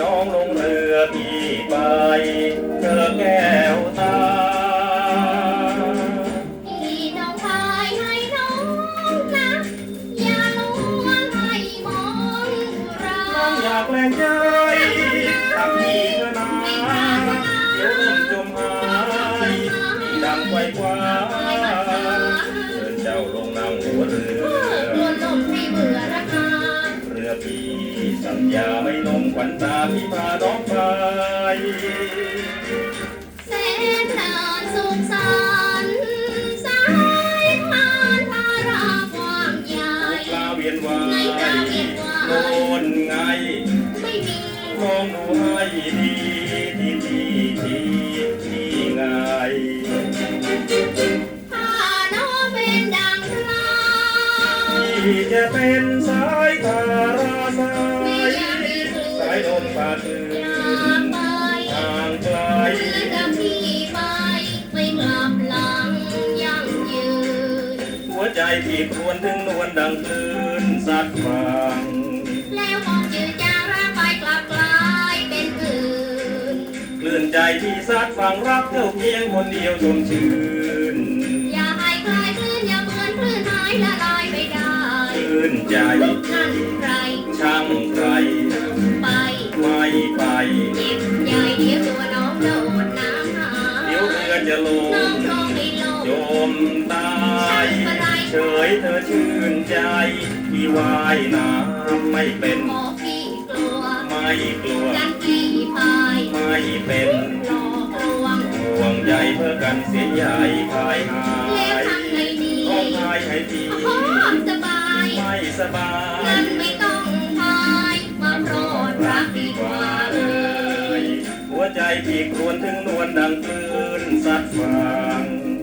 น้องลงเรือพี่ไปเจอแก้วตาพี่น้องพายให้น้องนะ อย่าลงมาให้มองเราน้องอยากแลกใจทำพี่เธอนาเดี๋ยวลมจมหายดังไกวกวา ญญาไม่ลงขวัญตาพี่พาน้องไปแสนนานสุขสันต์สายทานพารากว้างใหญ่ลาเวียนวาในยกาเวียนวายโน่นไงไม่มีมองดูให้ดีที่ที่ที่ที่ไงถ้าน้องเป็นดังพลา ที่จะเป็นสายทารา หัวใจพี่ครวญถึงนวลดังคลื่นสัดฟังแล้วคงจืดจางร่างไปกลับกลายเป็นอื่นคลื่นใจที่สัดฟังรักเจ้าเพียงคนเดียวชมชื่น อย่าให้คลายคลื่นอย่าเหมือนคลื่นหายละลายไปได้คลื่นใจนั่นใครช่างใคร ไปไม่ไปเจ็บใหญ่เดี๋ยวตัวน้องโดดน้ำหาเดี๋ยวเรือจะลน้องงคงไม่ลง โยมตายเฉยเธอชื่นใจที่ว่ายน้ำไม่เป็นขอพี่กลัวไม่กลัวกันพี่พายไม่เป็นหลอกลวงห่วงใยเพื่อกันเสียใหญ่พายหาแล้วยทำไงดีร้องไห้ให้พี่ขอสบายไม่สบาเงิยนไม่ต้องพายมาโปรดรักดีกว่าเอ่ยหัวใจพี่ครวญถึงนวลดังคลื่นสัดฟัง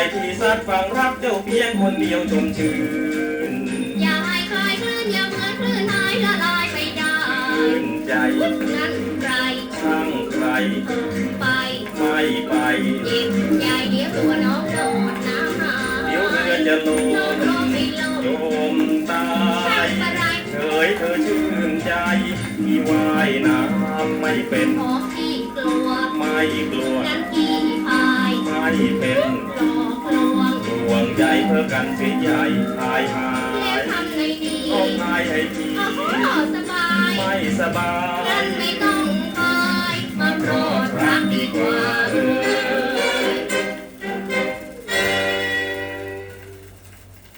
คลื่นใจพี่สัดฟังรักเจ้าเพียงคนเดียวชมชื่นอย่าให้คลายคลื่นอย่าเหมือนคลื่นหายละลายไปได้คลื่นใจนั่นใครช่างใครไปไม่ไปเจ็บใหญ่เดี๋ยวตัวน้องโดดน้ำหาเดี๋ยวเรือจะลน้องงร้องไม่ลงโยมตาช่างยอะไรเฉยเธอชื่นใจที่ว่ายน้ำไม่เป็นขอพี่กลัวไม่กลัวงั้นพี่ กันเสียใหญ่ทายหายทำไงดีต้องหายให้ดีขเขาสบาย ไม่สบายกันไม่ต้องคอยมาโปรดรักดีกว่า